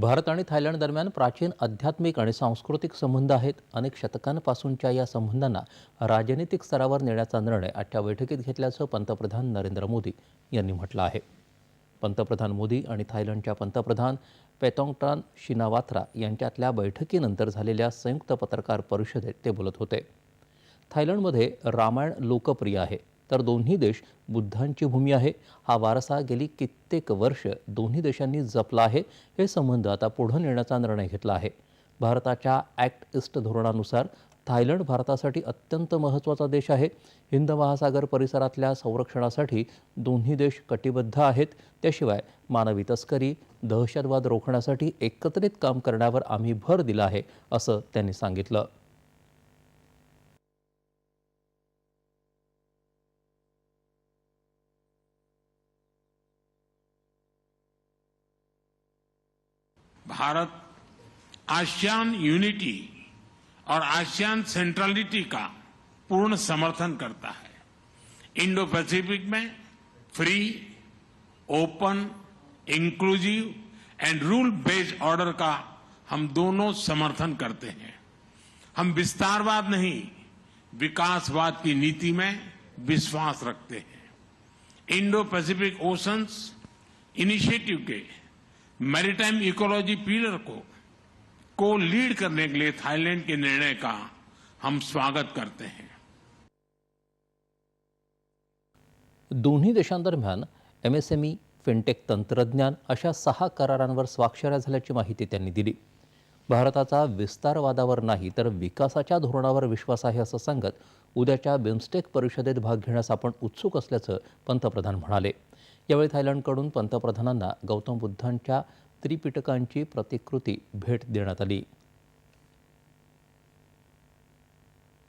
भारत आणि थायलंड दरम्यान प्राचीन आध्यात्मिक आणि सांस्कृतिक संबंध आहेत. अनेक शतकांपासूनच्या या संबंधांना राजनैतिक स्तरावर नेण्याचा निर्णय आजच्या बैठकीत घेतल्याचं पंतप्रधान नरेंद्र मोदी यांनी म्हटलं आहे. पंतप्रधान मोदी आणि थायलंडच्या पंतप्रधान पेतोंगटान शिनावात्रा यांच्यातल्या बैठकीनंतर झालेल्या संयुक्त पत्रकार परिषदेत ते बोलत होते. थायलंडमध्ये रामायण लोकप्रिय आहे. तर दोन्ही देश बुद्धांची भूमी आहे. हा वारसा गेली कित्येक वर्ष दोन्ही देशांनी जपला आहे. हे संबंध आता पुढं नेण्याचा निर्णय घेतला आहे. भारताच्या ॲक्ट इस्ट धोरणानुसार थायलंड भारतासाठी अत्यंत महत्त्वाचा देश आहे. हिंद महासागर परिसरातल्या संरक्षणासाठी दोन्ही देश कटिबद्ध आहेत. त्याशिवाय मानवी तस्करी दहशतवाद रोखण्यासाठी एकत्रित काम करण्यावर आम्ही भर दिला आहे असं त्यांनी सांगितलं. भारत आसियान यूनिटी और आसियान सेंट्रलिटी का पूर्ण समर्थन करता है। इंडो पैसिफिक में free, open, inclusive and rule based order का हम दोनों समर्थन करते हैं। हम विस्तारवाद नहीं, विकासवाद की नीति में विश्वास रखते हैं। इंडो पैसिफिक ओशंस इनिशिएटिव के मैरिटाइम इकोलॉजी पिलर को को लीड करने के लिए थाईलैंड के निर्णय का हम स्वागत करते हैं। दोन्ही देशांदरम्यान एमएसएमई फिनटेक तंत्रज्ञान अशा सहा करारांवर स्वाक्षऱ्या झाल्याची माहिती त्यांनी दिली. भारताचा विस्तारवादावर नाही तर विकासाच्या धोरणावर विश्वास आहे असं सांगत उद्याच्या बिमस्टेक परिषदेत भाग घेण्यास आपण उत्सुक असल्याचं पंतप्रधान म्हणाले. यावेळी थायलंडकडून पंतप्रधानांना गौतम बुद्धांच्या त्रिपिटकांची प्रतिकृती भेट देण्यात आली.